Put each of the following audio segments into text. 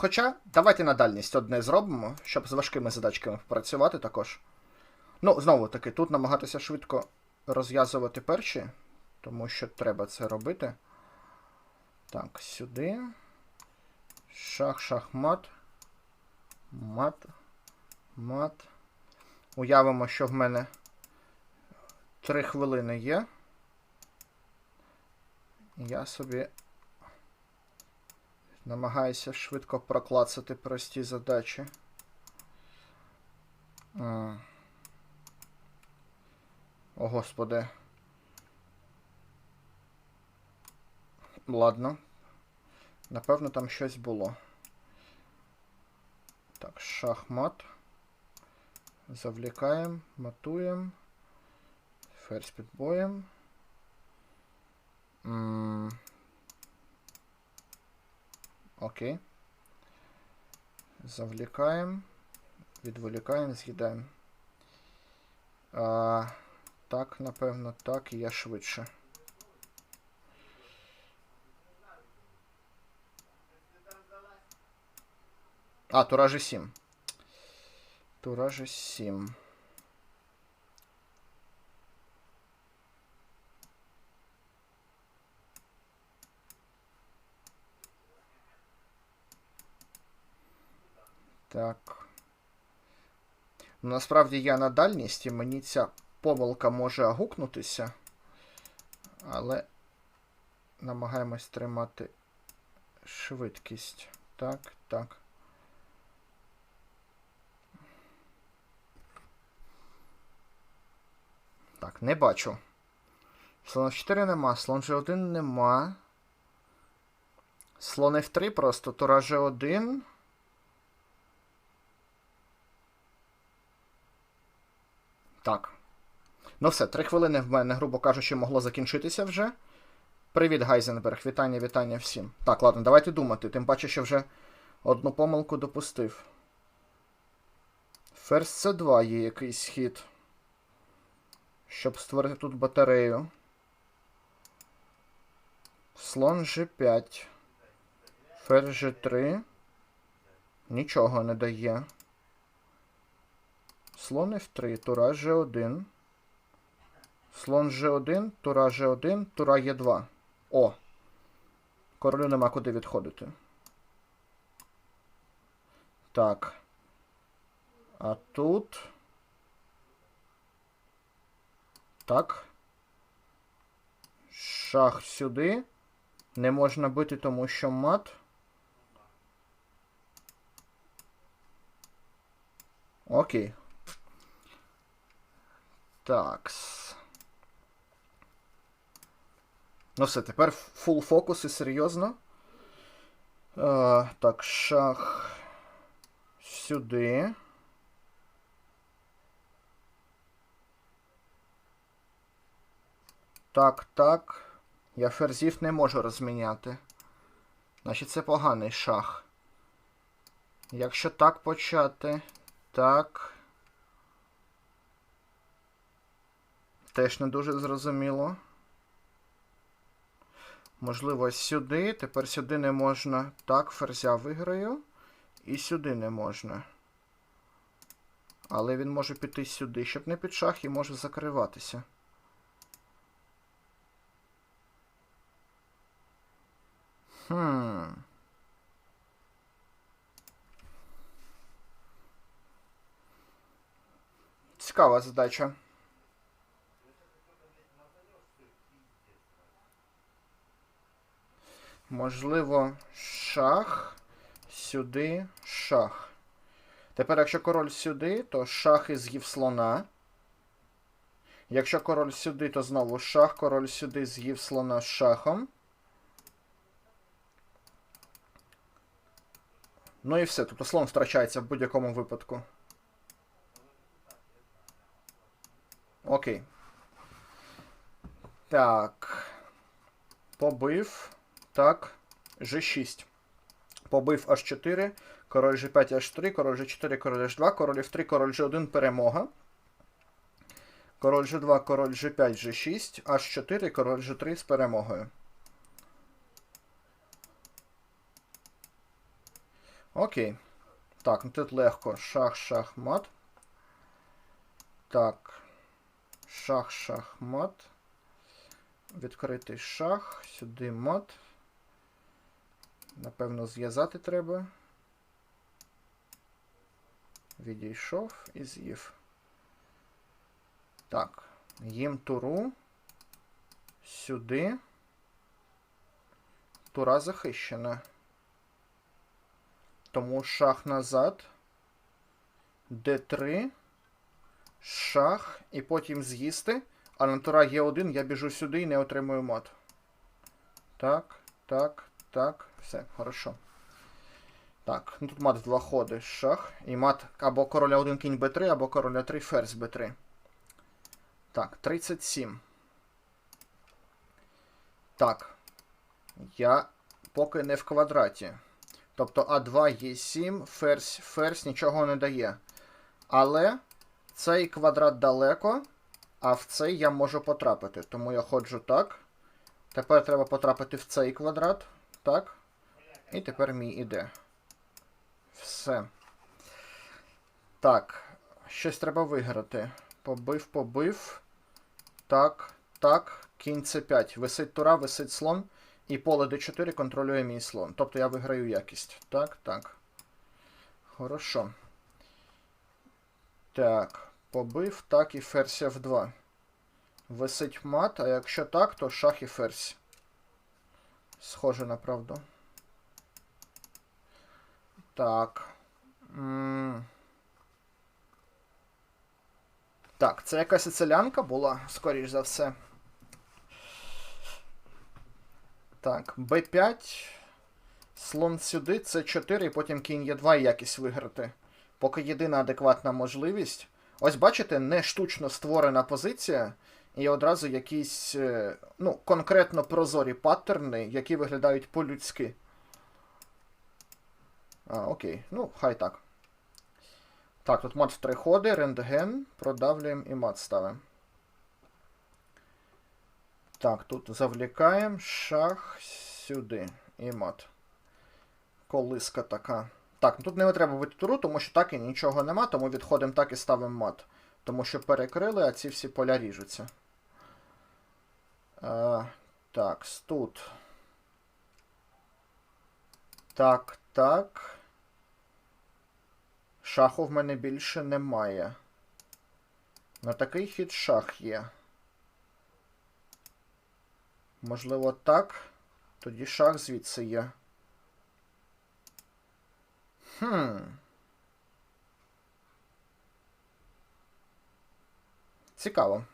Хоча, давайте на дальність одне зробимо, щоб з важкими задачками працювати також. Ну, знову таки, тут намагатися швидко розв'язувати перші, тому що треба це робити. Так, сюди. Шах, шах, мат. Мат. Мат. Уявимо, що в мене 3 хвилини є. Я собі намагаюся швидко проклацати прості задачі. А. О, господи. Ладно. Напевно, там щось було. Так, шахмат. Завлікаємо, матуємо. Ферзь під боєм. М, Окей. Завлікаємо. Відволікаємо, з'їдаємо. А, так, напевно, так, і я швидше. А, тура G7. Тура G7. Так. Ну, Насправді я на дальність, і мені ця помилка може гукнутися. Але намагаємось тримати швидкість. Так, так. Так, не бачу. Слон F4 нема, слон G1 нема. Слон F3 просто, тура G1. Так. Ну все, три хвилини в мене, грубо кажучи, могло закінчитися вже. Привіт, Гайзенберг. Вітання, вітання всім. Так, ладно, давайте думати. Тим паче, що вже одну помилку допустив. Ферзь С2 є якийсь хід. Щоб створити тут батарею. Слон G5. Ферзь G3. Нічого не дає. Слон F3, тура G1. Слон G1, тура G1, тура Е2. О! Королю нема куди відходити. Так. А тут. Так. Шах сюди. Не можна бити, тому що мат. Окей. Такс. Ну все, тепер фул фокус і серйозно. Е, так, шах сюди. Так, так. Я ферзів не можу розміняти. Значить, це поганий шах. Якщо так почати. Так. Теж не дуже зрозуміло. Можливо, сюди. Тепер сюди не можна. Так, ферзя виграю. І сюди не можна. Але він може піти сюди, щоб не під шах, і може закриватися. Хм. Цікава задача. Можливо, шах, сюди, шах. Тепер, якщо король сюди, то шах і з'їв слона. Якщо король сюди, то знову шах, король сюди з'їв слона з шахом. Ну і все. Тобто слон втрачається в будь-якому випадку. Окей. Так. Побив. Так. G6. Побив H4. Король G5, H3, король G4, король H2, король F3, король G1 перемога. Король G2, король G5, G6, H4, король G3 з перемогою. Окей. Так, ну тут легко. Шах, шах, мат. Так. Шах, шах, мат. Відкритий шах. Сюди мат. Напевно, зв'язати треба. Відійшов і з'їв. Так. Їм туру. Сюди. Тура захищена. Тому шах назад. Д3. Шах. І потім з'їсти. А на тура Е1 я біжу сюди і не отримую мат. Так, так, так. Все, хорошо. Так, ну тут мат два ходи. Шах. І мат або короля 1 кінь Б3, або короля 3 ферзь Б3. Так, 37. Так. Я поки не в квадраті. Тобто А2, Е7, ферзь, ферзь нічого не дає. Але цей квадрат далеко, а в цей я можу потрапити. Тому я ходжу так. Тепер треба потрапити в цей квадрат. Так. І тепер мій іде. Все. Так. Щось треба виграти. Побив, побив. Так, так. Кінь С5. Висить тура, висить слон. І поле d4 контролює мій слон. Тобто я виграю якість. Так, так. Хорошо. Так. Побив, так і ферзь F2. Висить мат, а якщо так, то шах і ферзь. Схоже на правду. Так. Так, це якась селянка була, скоріш за все. Так, Б5. Слон сюди, С4, і потім кінь Е2 і якість виграти. Поки єдина адекватна можливість. Ось бачите, не штучно створена позиція, і одразу якісь е, ну, конкретно прозорі паттерни, які виглядають по-людськи. А, окей. Ну, хай так. Так, тут мат в три ходи, рентген, продавлюємо і мат ставимо. Так, тут завлікаємо шах сюди. І мат. Колиска така. Так, тут не треба бути туру, тому що так і нічого нема, тому відходимо так і ставимо мат. Тому що перекрили, а ці всі поля ріжуться. А, так, тут. Так, так. Шаху в мене більше немає. На такий хід шах є. Можливо, так. Тоді шах звідси є. Хм. Цікаво.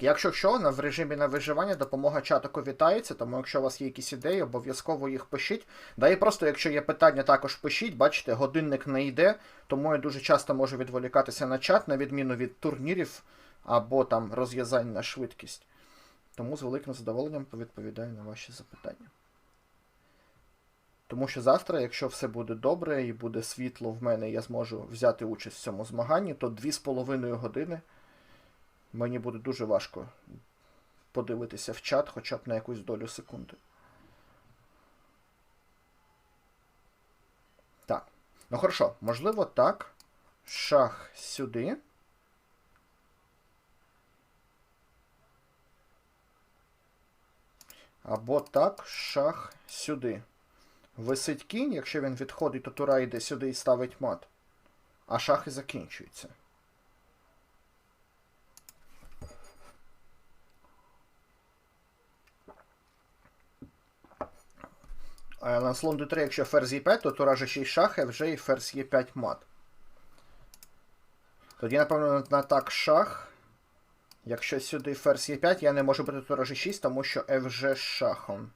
Якщо що, в режимі на виживання допомога чатику вітається, тому якщо у вас є якісь ідеї, обов'язково їх пишіть. Да і просто, якщо є питання, також пишіть. Бачите, годинник не йде, тому я дуже часто можу відволікатися на чат, на відміну від турнірів або там розв'язань на швидкість. Тому з великим задоволенням відповідаю на ваші запитання. Тому що завтра, якщо все буде добре і буде світло в мене, я зможу взяти участь в цьому змаганні, то 2,5 години. Мені буде дуже важко подивитися в чат хоча б на якусь долю секунди. Так. Ну хорошо, можливо, так. Шах сюди. Або так, шах сюди. Висить кінь, якщо він відходить, то тура йде сюди і ставить мат. А шах і на слон d3, якщо ферзь e5, то тура g6 шах, а вже і ферзь e5 мат. Тоді, напевно, на так шах. Якщо сюди ферзь e5, я не можу бити тура g6, тому що FG з шахом.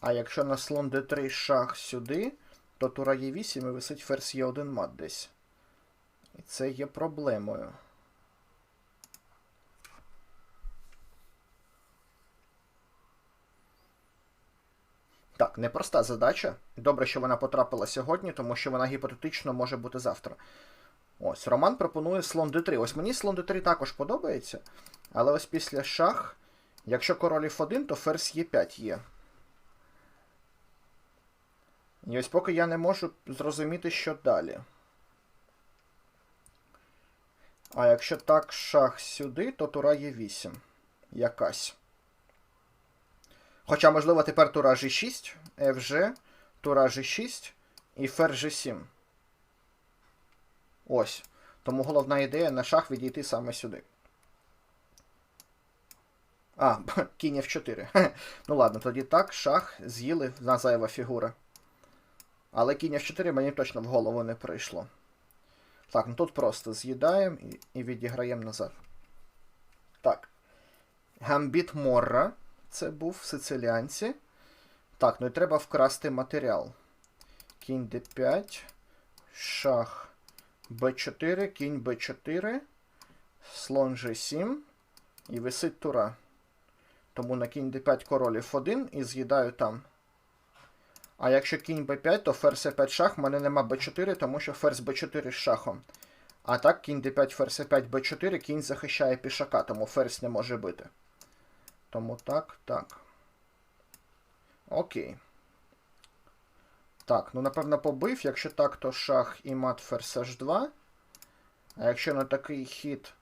А якщо на слон d3 шах сюди, то тура e8 і висить ферзь e1 мат десь. І це є проблемою. Так, непроста задача. Добре, що вона потрапила сьогодні, тому що вона гіпотетично може бути завтра. Ось, Роман пропонує слон d3. Ось мені слон d3 також подобається. Але ось після шах Якщо король F1, то ферзь Е5 є. І ось поки я не можу зрозуміти, що далі. А якщо так шах сюди, то тура Е8. Якась. Хоча, можливо, тепер тура G6, FG, тура G6 і ферзь G7. Ось. Тому головна ідея на шах відійти саме сюди. А, кінь F4. ну ладно, тоді так, шах з'їли на зайва фігура. Але кінь F4 мені точно в голову не прийшло. Так, ну тут просто з'їдаємо і, і відіграємо назад. Так. Гамбіт Морра. Це був в сициліанці. Так, ну і треба вкрасти матеріал. Кінь d5, шах b4, кінь b4, слон g7 і висить тура. Тому на кінь d5 король f1 і з'їдаю там. А якщо кінь b5, то ферзь e5 шах, в мене нема b4, тому що ферзь b4 з шахом. А так, кінь d5, ферзь e5, b4, кінь захищає пішака, тому ферзь не може бити. Тому так, так. Окей. Так, ну напевно побив. Якщо так, то шах і мат ферзь h2. А якщо на такий хід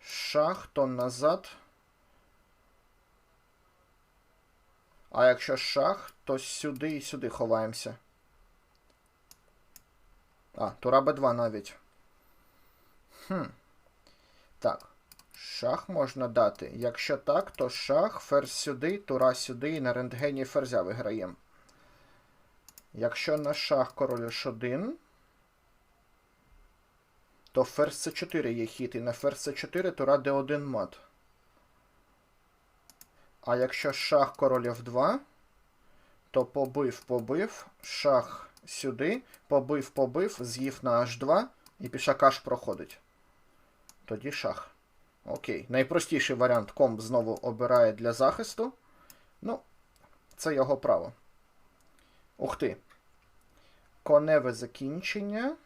шах, то назад. А якщо шах, то сюди і сюди ховаємося. А, тура Б2 навіть. Хм. Так. Шах можна дати. Якщо так, то шах, ферзь сюди, тура сюди і на рентгені ферзя виграємо. Якщо на шах король H1, то ферзь С4 є хід, і на ферзь С4 тура Д1 мат. А якщо шах король F2, то побив, побив, шах сюди, побив, побив, з'їв на H2 і пішака ж проходить. Тоді шах. Окей. Найпростіший варіант комп знову обирає для захисту. Ну, це його право. Ух ти. Коневе закінчення.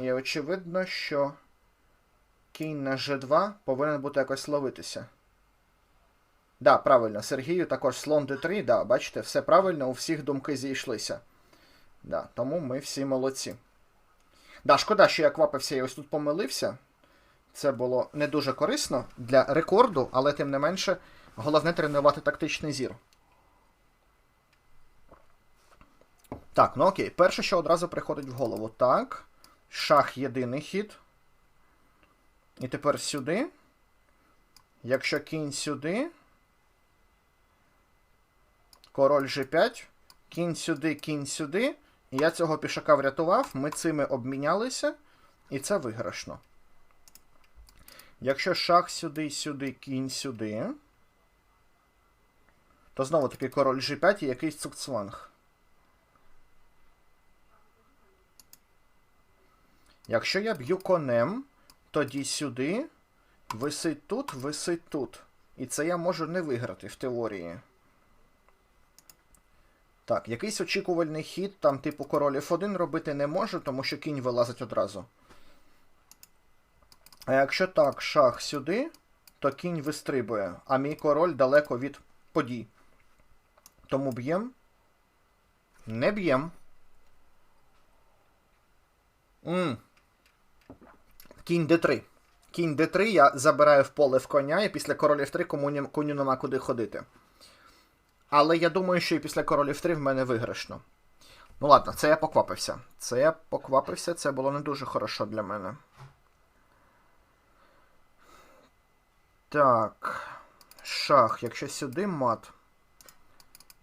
І очевидно, що кінь на G2 повинен бути якось ловитися. Да, правильно, Сергію також слон d3, да, бачите, все правильно, у всіх думки зійшлися. Да, Тому ми всі молодці. Да, шкода, що я квапився і ось тут помилився. Це було не дуже корисно для рекорду, але тим не менше, головне тренувати тактичний зір. Так, ну окей. Перше, що одразу приходить в голову. Так. Шах єдиний хід. І тепер сюди. Якщо кінь сюди. Король G5. Кінь сюди, кінь сюди. І я цього пішака врятував. Ми цими обмінялися. І це виграшно. Якщо шах сюди, сюди, кінь сюди, то знову таки король G5 і якийсь цукцванг. Якщо я б'ю конем, тоді сюди, висить тут, висить тут. І це я можу не виграти в теорії. Так, якийсь очікувальний хід, там, типу, король F1 робити не можу, тому що кінь вилазить одразу. А якщо так, шах сюди, то кінь вистрибує, а мій король далеко від подій. Тому б'єм. Не б'єм. Кінь d3. Кінь d3 я забираю в поле в коня, і після королів 3 коню, коню нема куди ходити. Але я думаю, що і після королів 3 в мене виграшно. Ну ладно, це я поквапився. Це я поквапився, це було не дуже хорошо для мене. Так. Шах. Якщо сюди мат.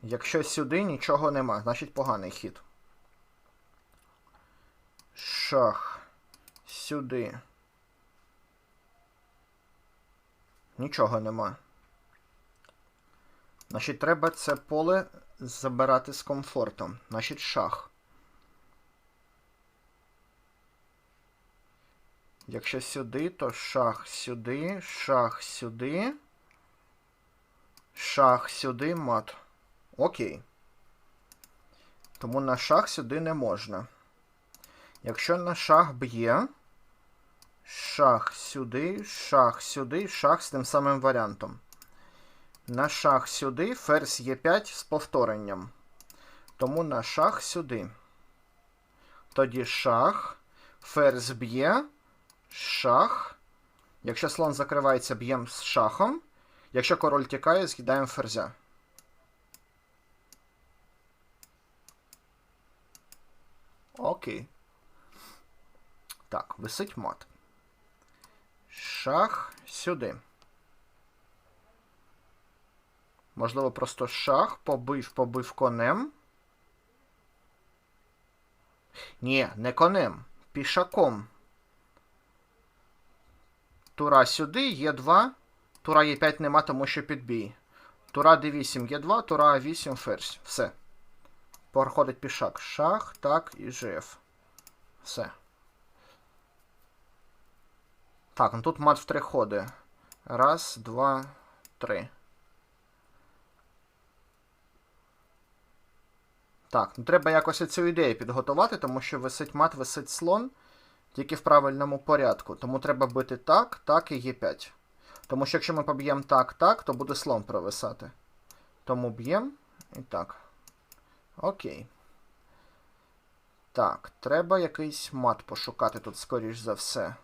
Якщо сюди нічого нема, значить поганий хід. Шах. Сюди. Нічого нема. Значить, треба це поле забирати з комфортом. Значить, шах. Якщо сюди, то шах сюди, шах сюди. Шах сюди, мат. Окей. Тому на шах сюди не можна. Якщо на шах б'є, шах сюди, шах сюди, шах з тим самим варіантом. На шах сюди, ферзь Е5 з повторенням. Тому на шах сюди. Тоді шах, ферзь б'є, шах. Якщо слон закривається, б'ємо з шахом. Якщо король тікає, з'їдаємо ферзя. Окей. Так, висить мат. Шах сюди. Можливо, просто шах побив, побив конем. Ні, не конем. Пішаком. Тура сюди, є 2. Тура є 5 нема, тому що підбій. Тура d8 є 2, тура А8 ферзь. Все. Проходить пішак. Шах, так і ЖФ. Все. Так, ну тут мат в три ходи. Раз, два, три. Так, ну треба якось цю ідею підготувати, тому що висить мат, висить слон тільки в правильному порядку. Тому треба бити так, так і Е5. Тому що якщо ми поб'ємо так, так, то буде слон провисати. Тому б'ємо і так. Окей. Так, треба якийсь мат пошукати тут, скоріш за все.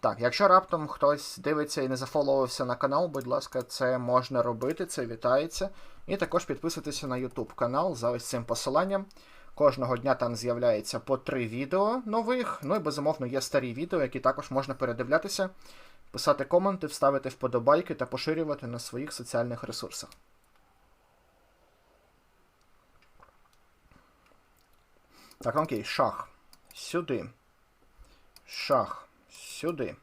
Так, якщо раптом хтось дивиться і не зафоловився на канал, будь ласка, це можна робити, це вітається. І також підписуйтеся на YouTube канал за ось цим посиланням. Кожного дня там з'являється по три відео нових. Ну і безумовно є старі відео, які також можна передивлятися, писати коменти, вставити вподобайки та поширювати на своїх соціальних ресурсах. Так, окей, шах. Сюди. Шах. Сюди.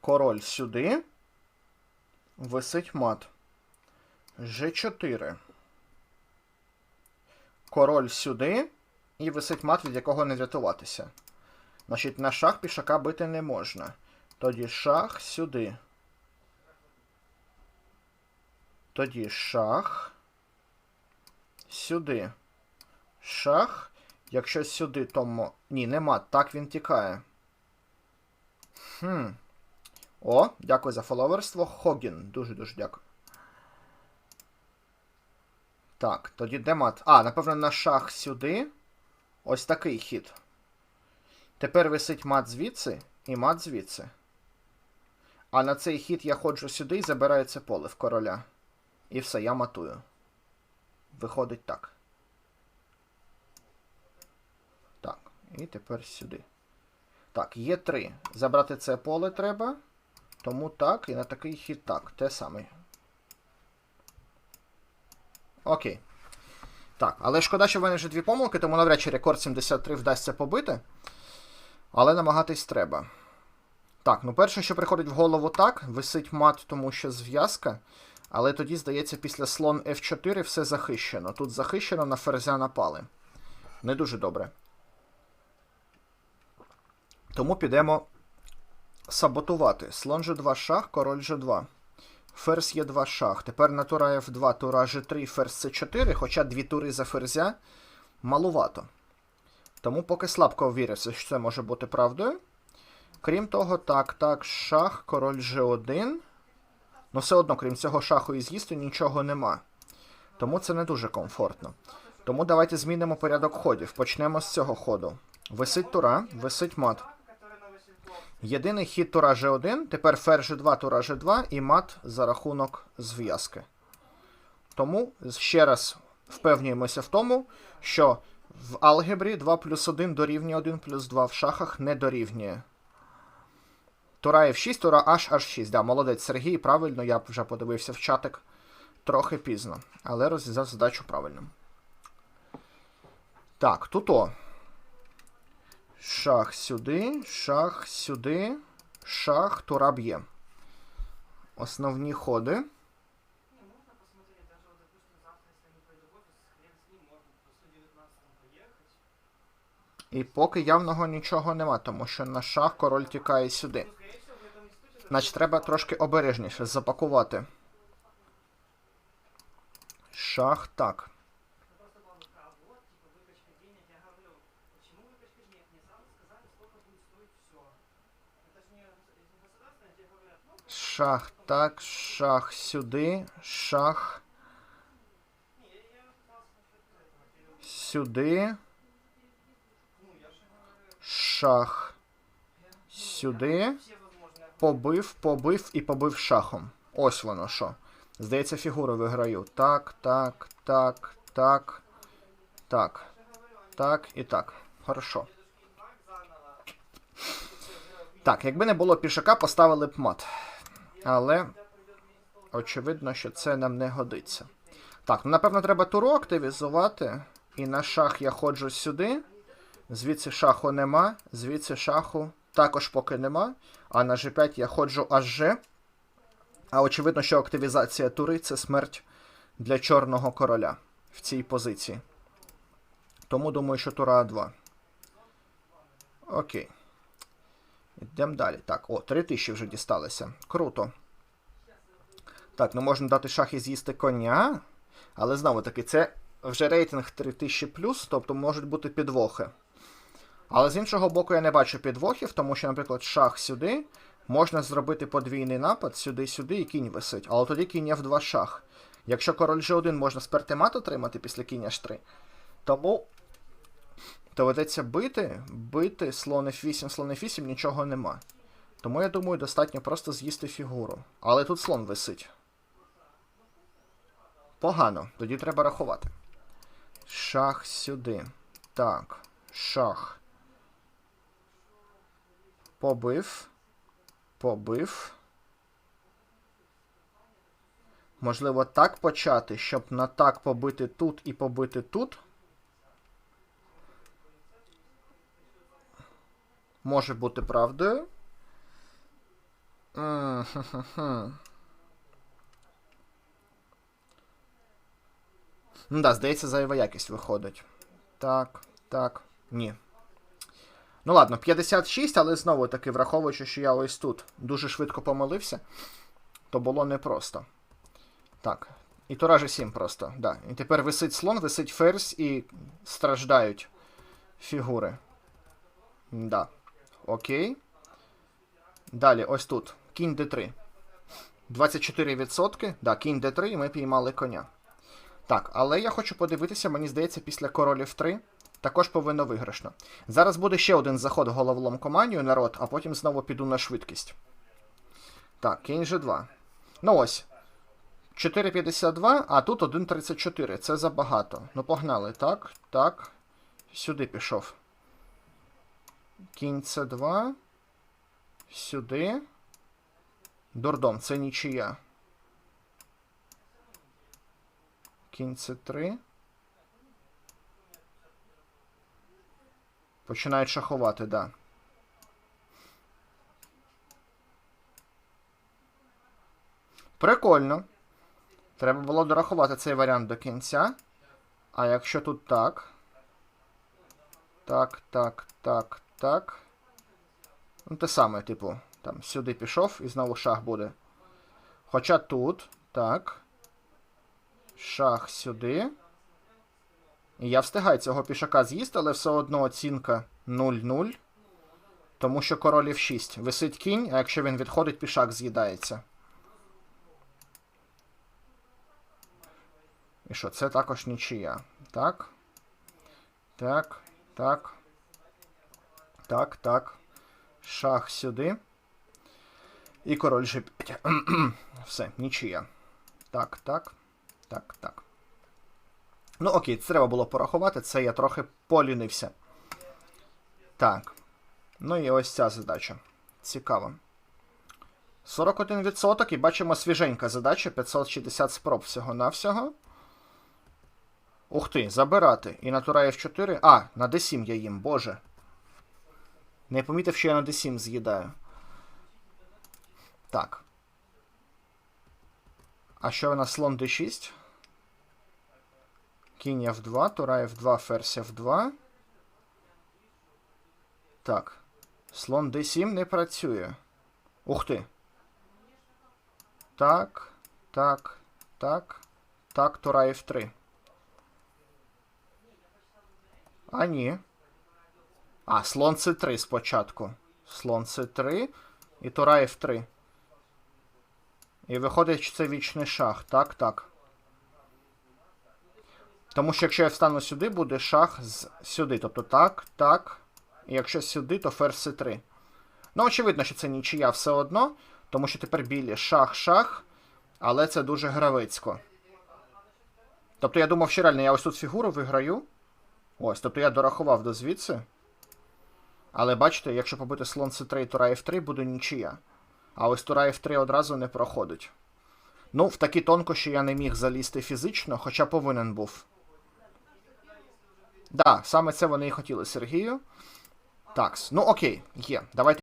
Король сюди. Висить мат. G4. Король сюди. І висить мат, від якого не врятуватися. Значить, на шах пішака бити не можна. Тоді шах сюди. Тоді шах. Сюди. Шах. Якщо сюди, то. Ні, нема. Так він тікає. Хм. О, дякую за фоловерство. Хогін. Дуже-дуже дякую. Так, тоді де мат? А, напевно, на шах сюди. Ось такий хід. Тепер висить мат звідси і мат звідси. А на цей хід я ходжу сюди і забираю це поле в короля. І все, я матую. Виходить так. Так, і тепер сюди. Так, є три. Забрати це поле треба. Тому так, і на такий хід так. Те саме. Окей. Так, але шкода, що в мене вже дві помилки, тому навряд чи рекорд 73 вдасться побити. Але намагатись треба. Так, ну перше, що приходить в голову так, висить мат, тому що зв'язка. Але тоді, здається, після слон F4 все захищено. Тут захищено, на ферзя напали. Не дуже добре. Тому підемо саботувати. Слон G2 шах, король G2. Ферзь є 2 шах. Тепер на тура F2, тура G3, ферзь C4, хоча дві тури за ферзя малувато. Тому поки слабко віриться, що це може бути правдою. Крім того, так, так, шах, король G1. Ну, все одно, крім цього шаху і з'їсти, нічого нема. Тому це не дуже комфортно. Тому давайте змінимо порядок ходів. Почнемо з цього ходу. Висить тура, висить мат. Єдиний хід тура G1, тепер ферзь G2, тура G2 і мат за рахунок зв'язки. Тому ще раз впевнюємося в тому, що в алгебрі 2 плюс 1 дорівнює 1 плюс 2 в шахах не дорівнює. Тура F6, тура H, H6. Да, молодець Сергій, правильно, я вже подивився в чатик трохи пізно. Але розв'язав задачу правильно. Так, тут о. Шах сюди, шах сюди, шах, тура б'є. Основні ходи. Не, можно посмотреть, даже вот, допустим, завтра, если они в офис, хрен с ним, можно по 119 поехать. І поки явного нічого нема, тому що на шах король тікає сюди. Ну. Значить, треба трошки обережніше запакувати. Шах так. Шах, так, шах сюди, шах. Сюди. Шах. Сюди. Побив, побив і побив шахом. Ось воно що. Здається, фігури виграю. Так, так, так, так, так, так і так. Хорошо. Так, якби не було пішака, поставили б мат. Але очевидно, що це нам не годиться. Так, ну напевно, треба туру активізувати. І на шах я ходжу сюди. Звідси шаху нема, звідси шаху також поки нема. А на G5 я ходжу аж. А очевидно, що активізація тури це смерть для чорного короля в цій позиції. Тому думаю, що тура А2. Окей. Йдемо далі. Так, о, 3000 вже дісталося. Круто. Так, ну можна дати шах і з'їсти коня. Але знову таки, це вже рейтинг 3000, тобто можуть бути підвохи. Але з іншого боку, я не бачу підвохів, тому що, наприклад, шах сюди можна зробити подвійний напад сюди-сюди і кінь висить. Але тоді кінь F2 шах. Якщо король G1 можна сперти мат отримати після кінь H3. Тому доведеться бити, бити, слон F8, слон F8, нічого нема. Тому я думаю, достатньо просто з'їсти фігуру. Але тут слон висить. Погано, тоді треба рахувати. Шах сюди. Так, шах. Побив. Побив. Можливо, так почати, щоб на так побити тут і побити тут. Може бути правдою. Ну да, здається, зайва якість виходить. Так, так, ні. Ну ладно, 56, але знову таки, враховуючи, що я ось тут дуже швидко помилився, то було непросто. Так. І Тура G7 просто, да. І тепер висить слон, висить ферзь і страждають фігури. Да. Окей. Далі, ось тут. Кінь D3. 24%. Да, кінь D3, і ми піймали коня. Так, але я хочу подивитися, мені здається, після королів 3 також повинно виграшно. Зараз буде ще один заход головолом команію, народ, а потім знову піду на швидкість. Так, кінь G2. Ну ось. 4,52, а тут 1,34. Це забагато. Ну, погнали. Так, так. Сюди пішов. Кінь С2. Сюди. Дурдом, це нічия. Кінь С3. Починають шахувати, да. Прикольно. Треба було дорахувати цей варіант до кінця. А якщо тут так. Так, так, так, так. Ну, те саме, типу, там сюди пішов і знову шах буде. Хоча тут, так. Шах сюди. І я встигаю цього пішака з'їсти, але все одно оцінка 0-0. Тому що королів 6. Висить кінь, а якщо він відходить, пішак з'їдається. І що, це також нічия. Так. Так. Так. Так, так. Шах сюди. І король G5. Все, нічия. Так, так. Так, так. Ну, окей, це треба було порахувати, це я трохи полінився. Так. Ну і ось ця задача. Цікаво. 41% і бачимо свіженька задача, 560 спроб всього-навсього. Ух ти, забирати. І на тура F4. А, на D7 я їм, боже. Не помітив, що я на D7 з'їдаю. Так. А що у нас слон D6? Кінь F2, тура F2, ферзь F2. Так. Слон D7 не працює. Ух ти. Так, так, так. Так, тура F3. А, ні. А, слон c3 спочатку. Слон c3 і тура F3. І виходить, що це вічний шах. Так, так. Тому що якщо я встану сюди, буде шах з сюди. Тобто так, так. І якщо сюди, то ферзь c3. Ну, очевидно, що це нічия все одно, тому що тепер білі шах-шах, але це дуже гравецько. Тобто я думав, що реально я ось тут фігуру виграю. Ось, тобто я дорахував до звідси. Але бачите, якщо побити слон c3 і тура f3, буде нічия. А ось тура f3 одразу не проходить. Ну, в такі тонкощі я не міг залізти фізично, хоча повинен був. Да, саме це вони і хотіли Сергію. Такс. ну окей, є. Давайте